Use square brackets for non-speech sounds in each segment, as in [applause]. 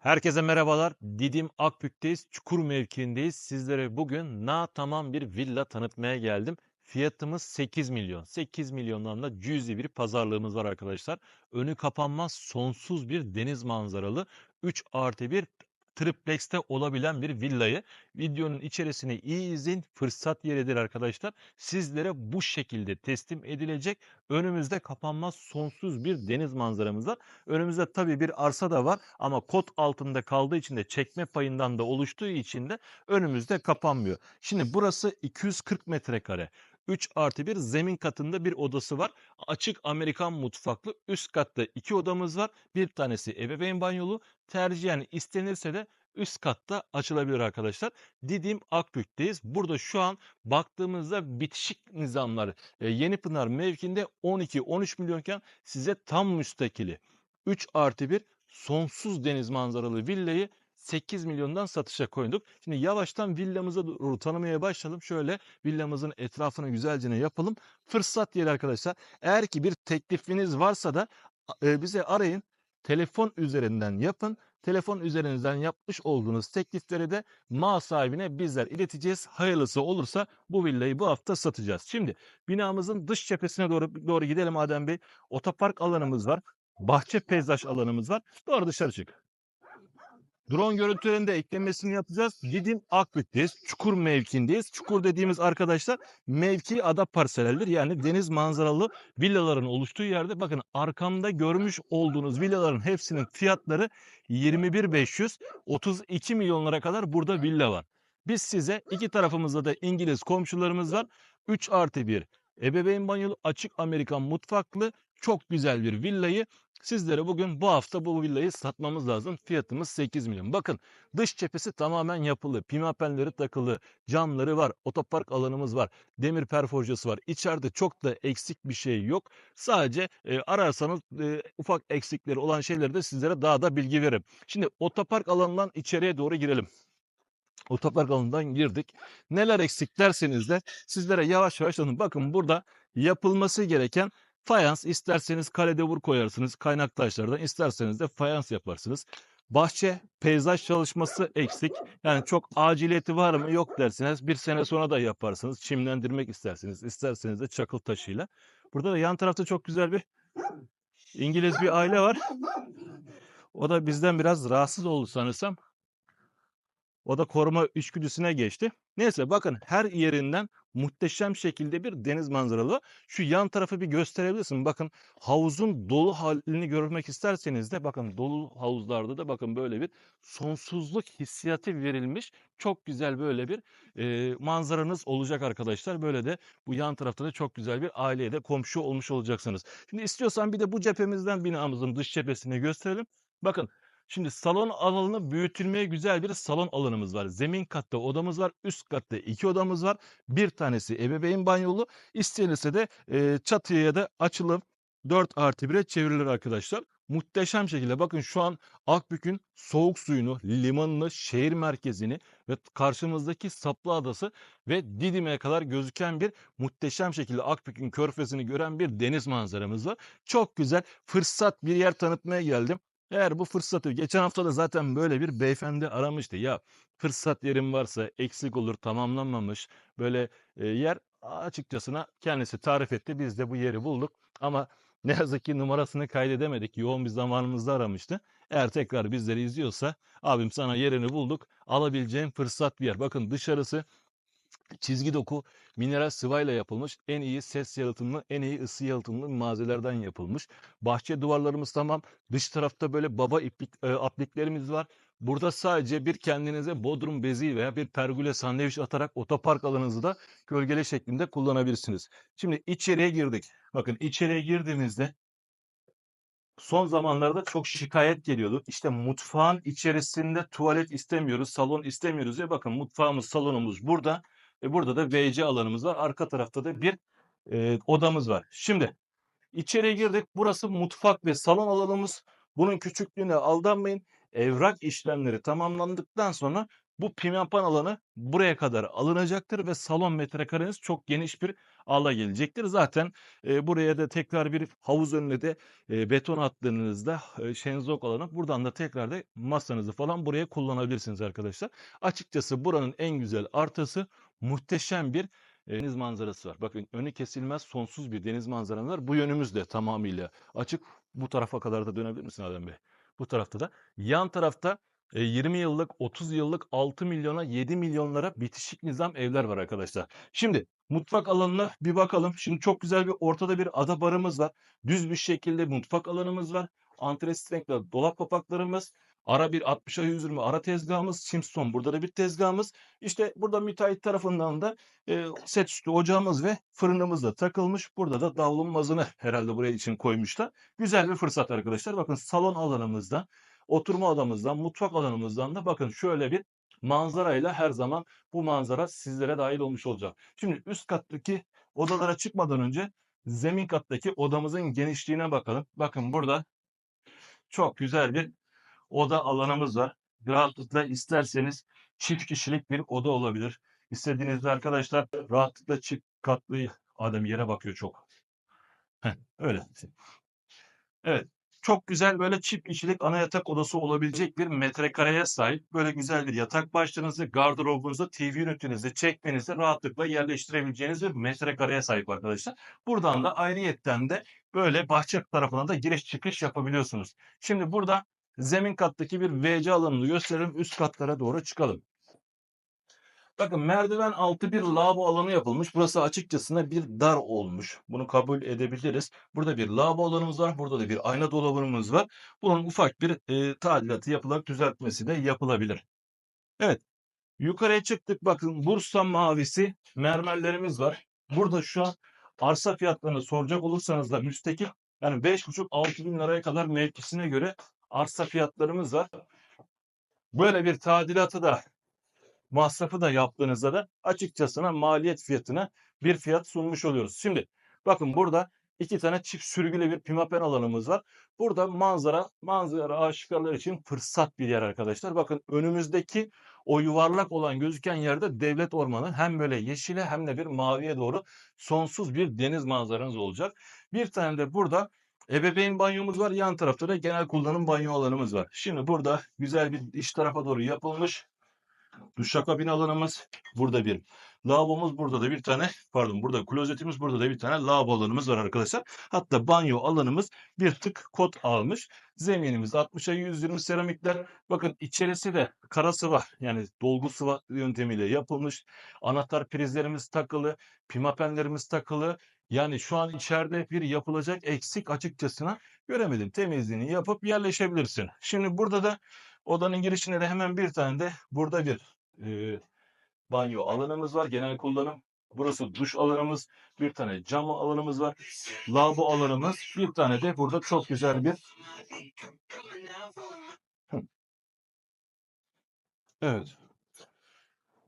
Herkese merhabalar. Didim Akbük'teyiz. Çukur mevkiindeyiz. Sizlere bugün na tamam bir villa tanıtmaya geldim. Fiyatımız 8 milyon. 8 milyondan da cüzi bir pazarlığımız var arkadaşlar. Önü kapanmaz sonsuz bir deniz manzaralı 3 artı 1 triplex'te olabilen bir villayı videonun içerisine iyi izleyin. Fırsat yeridir arkadaşlar. Sizlere bu şekilde teslim edilecek. Önümüzde kapanmaz sonsuz bir deniz manzaramız var. Önümüzde tabii bir arsa da var ama kod altında kaldığı için de çekme payından da oluştuğu için de önümüzde kapanmıyor. Şimdi burası 240 metrekare. 3 artı 1 zemin katında bir odası var. Açık Amerikan mutfaklı. Üst katta iki odamız var. Bir tanesi ebeveyn banyolu. Tercihen istenirse de üst katta açılabilir arkadaşlar. Didim Akbük'teyiz. Burada şu an baktığımızda bitişik nizamlar e, Yenipınar mevkinde 12-13 milyonken size tam müstakili 3 artı 1 sonsuz deniz manzaralı villayı 8 milyondan satışa koyduk. Şimdi yavaştan villamızı doğru tanımaya başlayalım. Şöyle villamızın etrafını güzelce yapalım. Fırsat yeri arkadaşlar. Eğer ki bir teklifiniz varsa da e, bize arayın. Telefon üzerinden yapın. Telefon üzerinizden yapmış olduğunuz teklifleri de mal sahibine bizler ileteceğiz. Hayırlısı olursa bu villayı bu hafta satacağız. Şimdi binamızın dış cephesine doğru doğru gidelim Adem Bey. Otopark alanımız var. Bahçe peyzaj alanımız var. Doğru dışarı çık. Drone görüntülerinde eklemesini yapacağız. Didim Akbük'teyiz. Çukur mevkindeyiz. Çukur dediğimiz arkadaşlar mevki ada parseleldir. Yani deniz manzaralı villaların oluştuğu yerde bakın arkamda görmüş olduğunuz villaların hepsinin fiyatları 21.500 32 milyonlara kadar burada villa var. Biz size iki tarafımızda da İngiliz komşularımız var. 3 artı 1 ebeveyn banyolu açık Amerikan mutfaklı çok güzel bir villayı Sizlere bugün bu hafta bu villayı satmamız lazım. Fiyatımız 8 milyon. Bakın dış cephesi tamamen yapılı. Pimapenleri takılı. Camları var. Otopark alanımız var. Demir perforjası var. İçeride çok da eksik bir şey yok. Sadece e, ararsanız e, ufak eksikleri olan şeyleri de sizlere daha da bilgi veririm. Şimdi otopark alanından içeriye doğru girelim. Otopark alanından girdik. Neler eksik derseniz de sizlere yavaş yavaş tanım. Bakın burada yapılması gereken Fayans isterseniz kale vur koyarsınız kaynak taşlardan isterseniz de fayans yaparsınız. Bahçe peyzaj çalışması eksik. Yani çok aciliyeti var mı yok dersiniz. Bir sene sonra da yaparsınız. Çimlendirmek isterseniz isterseniz de çakıl taşıyla. Burada da yan tarafta çok güzel bir İngiliz bir aile var. O da bizden biraz rahatsız oldu sanırsam. O da koruma içgüdüsüne geçti. Neyse bakın her yerinden muhteşem şekilde bir deniz manzaralı. Şu yan tarafı bir gösterebilirsin. Bakın havuzun dolu halini görmek isterseniz de bakın dolu havuzlarda da bakın böyle bir sonsuzluk hissiyatı verilmiş. Çok güzel böyle bir e, manzaranız olacak arkadaşlar. Böyle de bu yan tarafta da çok güzel bir aileye de komşu olmuş olacaksınız. Şimdi istiyorsan bir de bu cephemizden binamızın dış cephesini gösterelim. Bakın Şimdi salon alanı büyütülmeye güzel bir salon alanımız var. Zemin katta odamız var. Üst katta iki odamız var. Bir tanesi ebeveyn banyolu. İstenirse de e, çatıya da açılıp 4 artı 1'e çevrilir arkadaşlar. Muhteşem şekilde bakın şu an Akbük'ün soğuk suyunu, limanını, şehir merkezini ve karşımızdaki Saplı Adası ve Didim'e kadar gözüken bir muhteşem şekilde Akbük'ün körfezini gören bir deniz manzaramız var. Çok güzel fırsat bir yer tanıtmaya geldim. Eğer bu fırsatı geçen hafta da zaten böyle bir beyefendi aramıştı. Ya fırsat yerim varsa eksik olur tamamlanmamış böyle e, yer açıkçasına kendisi tarif etti. Biz de bu yeri bulduk ama [laughs] ne yazık ki numarasını kaydedemedik. Yoğun bir zamanımızda aramıştı. Eğer tekrar bizleri izliyorsa abim sana yerini bulduk. Alabileceğin fırsat bir yer. Bakın dışarısı çizgi doku mineral sıvayla yapılmış. En iyi ses yalıtımlı, en iyi ısı yalıtımlı malzemelerden yapılmış. Bahçe duvarlarımız tamam. Dış tarafta böyle baba iplik, e, apliklerimiz var. Burada sadece bir kendinize bodrum bezi veya bir pergüle sandviç atarak otopark alanınızı da gölgele şeklinde kullanabilirsiniz. Şimdi içeriye girdik. Bakın içeriye girdiğimizde son zamanlarda çok şikayet geliyordu. İşte mutfağın içerisinde tuvalet istemiyoruz, salon istemiyoruz diye bakın mutfağımız, salonumuz burada. E burada da WC alanımız var. Arka tarafta da bir e, odamız var. Şimdi içeriye girdik. Burası mutfak ve salon alanımız. Bunun küçüklüğüne aldanmayın. Evrak işlemleri tamamlandıktan sonra Bu pimapen alanı buraya kadar alınacaktır ve salon metrekareniz çok geniş bir ala gelecektir. Zaten e, buraya da tekrar bir havuz önüne de e, beton attığınızda e, şenzok alanı buradan da tekrar da masanızı falan buraya kullanabilirsiniz arkadaşlar. Açıkçası buranın en güzel artısı muhteşem bir deniz manzarası var. Bakın önü kesilmez sonsuz bir deniz manzaramız var. Bu yönümüz de tamamıyla açık. Bu tarafa kadar da dönebilir misin Adem Bey? Bu tarafta da. Yan tarafta e, 20 yıllık, 30 yıllık 6 milyona, 7 milyonlara bitişik nizam evler var arkadaşlar. Şimdi mutfak alanına bir bakalım. Şimdi çok güzel bir ortada bir ada barımız var. Düz bir şekilde mutfak alanımız var. Antresit renkli dolap kapaklarımız. Ara bir 60'a 120 ara tezgahımız. Simpson burada da bir tezgahımız. İşte burada müteahhit tarafından da e, set üstü ocağımız ve fırınımız da takılmış. Burada da davlumbazını herhalde buraya için koymuşlar. Güzel bir fırsat arkadaşlar. Bakın salon alanımızda, oturma odamızdan, mutfak alanımızdan da bakın şöyle bir manzarayla her zaman bu manzara sizlere dahil olmuş olacak. Şimdi üst kattaki odalara çıkmadan önce zemin kattaki odamızın genişliğine bakalım. Bakın burada çok güzel bir oda alanımız var. Rahatlıkla isterseniz çift kişilik bir oda olabilir. İstediğinizde arkadaşlar rahatlıkla çift katlı adam yere bakıyor çok. Heh, öyle. Evet. Çok güzel böyle çift kişilik ana yatak odası olabilecek bir metrekareye sahip. Böyle güzel bir yatak başlığınızı, gardırobunuzu, TV ünitenizi, çekmenizi rahatlıkla yerleştirebileceğiniz bir metrekareye sahip arkadaşlar. Buradan da ayrıyetten de böyle bahçe tarafına da giriş çıkış yapabiliyorsunuz. Şimdi burada zemin kattaki bir WC alanını gösterelim. Üst katlara doğru çıkalım. Bakın merdiven altı bir lavabo alanı yapılmış. Burası açıkçası bir dar olmuş. Bunu kabul edebiliriz. Burada bir lavabo alanımız var. Burada da bir ayna dolabımız var. Bunun ufak bir e, tadilatı yapılarak düzeltmesi de yapılabilir. Evet. Yukarıya çıktık. Bakın Bursa mavisi mermerlerimiz var. Burada şu an arsa fiyatlarını soracak olursanız da müstakil yani 5,5-6 bin liraya kadar mevkisine göre arsa fiyatlarımız var. Böyle bir tadilatı da masrafı da yaptığınızda da açıkçasına maliyet fiyatına bir fiyat sunmuş oluyoruz. Şimdi bakın burada iki tane çift sürgülü bir pimapen alanımız var. Burada manzara, manzara aşıkarlar için fırsat bir yer arkadaşlar. Bakın önümüzdeki o yuvarlak olan gözüken yerde devlet ormanı hem böyle yeşile hem de bir maviye doğru sonsuz bir deniz manzaranız olacak. Bir tane de burada ebeveyn banyomuz var. Yan tarafta da genel kullanım banyo alanımız var. Şimdi burada güzel bir iç tarafa doğru yapılmış Duşakabin alanımız burada bir. Lavabomuz burada da bir tane pardon burada klozetimiz burada da bir tane lavabo alanımız var arkadaşlar. Hatta banyo alanımız bir tık kot almış. Zeminimiz 60'a 120 seramikler. Bakın içerisi de kara sıva yani dolgu sıva yöntemiyle yapılmış. Anahtar prizlerimiz takılı. Pimapenlerimiz takılı. Yani şu an içeride bir yapılacak eksik açıkçasına göremedim. Temizliğini yapıp yerleşebilirsin. Şimdi burada da Odanın girişinde de hemen bir tane de burada bir e, banyo alanımız var. Genel kullanım. Burası duş alanımız. Bir tane cam alanımız var. Lavabo alanımız. Bir tane de burada çok güzel bir Evet.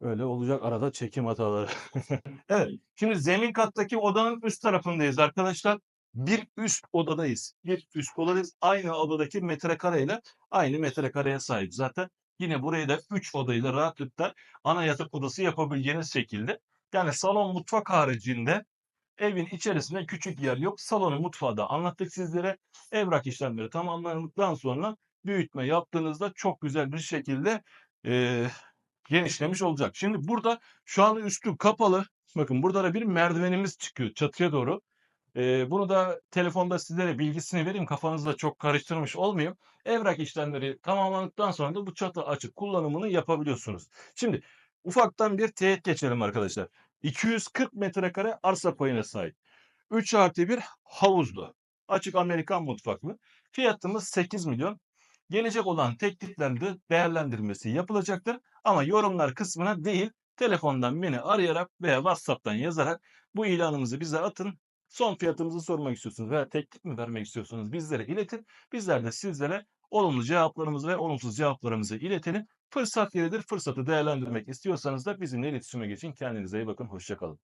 Öyle olacak arada çekim hataları. [laughs] evet. Şimdi zemin kattaki odanın üst tarafındayız arkadaşlar bir üst odadayız. Bir üst odadayız. Aynı odadaki metrekareyle aynı metrekareye sahip. Zaten yine burayı da 3 odayla rahatlıkla ana yatak odası yapabileceğiniz şekilde. Yani salon mutfak haricinde evin içerisinde küçük yer yok. Salonu mutfağı da anlattık sizlere. Evrak işlemleri tamamlandıktan sonra büyütme yaptığınızda çok güzel bir şekilde e, genişlemiş olacak. Şimdi burada şu an üstü kapalı. Bakın burada da bir merdivenimiz çıkıyor çatıya doğru. Eee, bunu da telefonda sizlere bilgisini vereyim, kafanızda çok karıştırmış olmayayım. Evrak işlemleri tamamlandıktan sonra da bu çatı açık kullanımını yapabiliyorsunuz. Şimdi ufaktan bir teyit geçelim arkadaşlar. 240 metrekare arsa payına sahip. 3 artı 1 havuzlu. Açık Amerikan mutfaklı. Fiyatımız 8 milyon. Gelecek olan tekliflerde değerlendirmesi yapılacaktır. Ama yorumlar kısmına değil, telefondan beni arayarak veya WhatsApp'tan yazarak bu ilanımızı bize atın. Son fiyatımızı sormak istiyorsunuz veya teklif mi vermek istiyorsunuz bizlere iletin. Bizler de sizlere olumlu cevaplarımızı ve olumsuz cevaplarımızı iletelim. Fırsat yeridir. Fırsatı değerlendirmek istiyorsanız da bizimle iletişime geçin. Kendinize iyi bakın. Hoşçakalın.